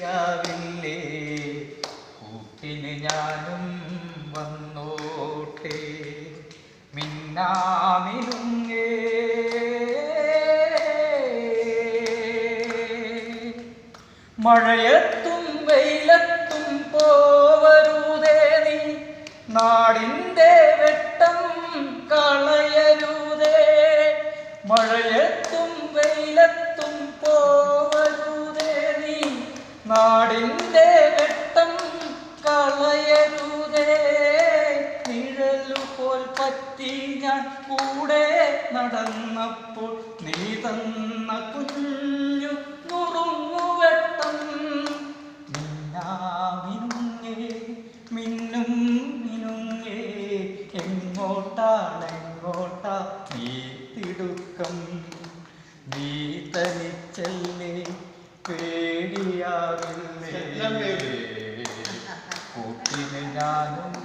യാവില്ലേ കൂട്ടിന് ഞാനും വന്നോട്ടെ. മിന്നാമിനുങ്ങേ. മഴയത്തും വെയിലത്തും പോവരുതേ നീ. നാടിന്റെ വെട്ടം കളയരുതേ. മഴയത്തും വെയിലത്തും നാടിന്റെ വെട്ടം കളയരുതേ. നിഴലു പോൽ പറ്റി ഞാൻ കൂടെ നടന്നപ്പോൾ നീ തന്ന കുഞ്ഞു നുറുങ്ങുവെട്ടം മിന്നാമിനുങ്ങേ മിന്നും മിനുങ്ങേ. എങ്ങോട്ടാണ് എങ്ങോട്ടാ നീ തിടുക്കം? നീ തനിച്ചല്ലേ 내리야 밀네 꽃이 내나는